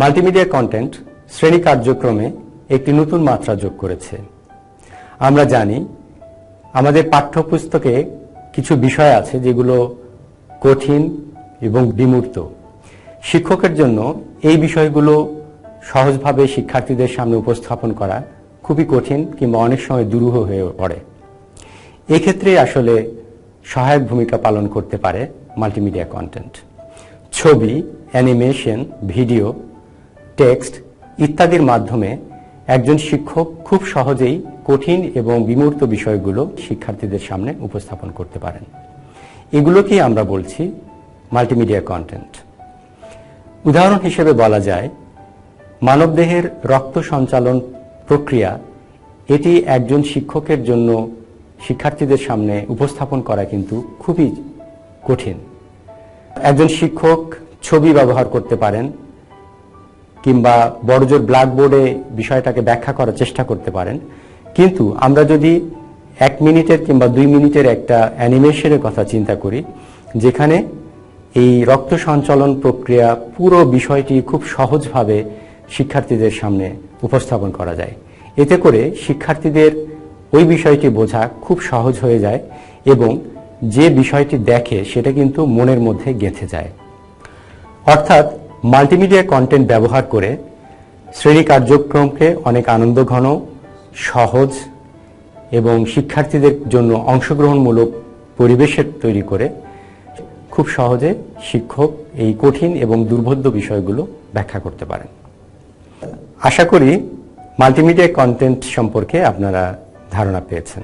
Multimedia content শ্রেণি কার্যক্রমে একটি নতুন মাত্রা যোগ করেছে। আমরা জানি, আমাদের পাঠ্যপুস্তকে কিছু বিষয় আছে যেগুলো কঠিন এবং বিমূর্ত। শিক্ষকের জন্য এই বিষয়গুলো সহজভাবে শিক্ষার্থীদের সামনে উপস্থাপন করা খুবই কঠিন কিংবা অনেক সময় দুরূহ হয়ে পড়ে। এক্ষেত্রে আসলে সহায়ক ভূমিকা পালন করতে পারে মাল্টিমিডিয়া কন্টেন্ট। ছবি, অ্যানিমেশন, ভিডিও টেক্সট ইত্যাদির মাধ্যমে একজন শিক্ষক খুব সহজেই কঠিন এবং বিমূর্ত বিষয়গুলো শিক্ষার্থীদের সামনে উপস্থাপন করতে পারেন। এগুলোকেই আমরা বলছি মাল্টিমিডিয়া কন্টেন্ট। উদাহরণ হিসেবে বলা যায়, মানবদেহের রক্ত সঞ্চালন প্রক্রিয়া এটি একজন শিক্ষকের জন্য শিক্ষার্থীদের সামনে উপস্থাপন করা কিন্তু খুবই কঠিন। একজন শিক্ষক ছবি ব্যবহার করতে পারেন কিংবা বড়জোর ব্ল্যাকবোর্ডে বিষয়টাকে ব্যাখ্যা করার চেষ্টা করতে পারেন। কিন্তু আমরা যদি এক মিনিটের কিংবা দুই মিনিটের একটা অ্যানিমেশনের কথা চিন্তা করি, যেখানে এই রক্ত সঞ্চালন প্রক্রিয়া পুরো বিষয়টি খুব সহজভাবে শিক্ষার্থীদের সামনে উপস্থাপন করা যায়। এতে করে শিক্ষার্থীদের ওই বিষয়টি বোঝা খুব সহজ হয়ে যায় এবং যে বিষয়টি দেখে সেটা কিন্তু মনের মধ্যে গেঁথে যায়। অর্থাৎ মাল্টিমিডিয়া কন্টেন্ট ব্যবহার করে শ্রেণি কার্যক্রমকে অনেক আনন্দঘন, সহজ এবং শিক্ষার্থীদের জন্য অংশগ্রহণমূলক পরিবেশের তৈরি করে খুব সহজে শিক্ষক এই কঠিন এবং দুর্বোধ্য বিষয়গুলো ব্যাখ্যা করতে পারেন। আশা করি মাল্টিমিডিয়া কন্টেন্ট সম্পর্কে আপনারা ধারণা পেয়েছেন।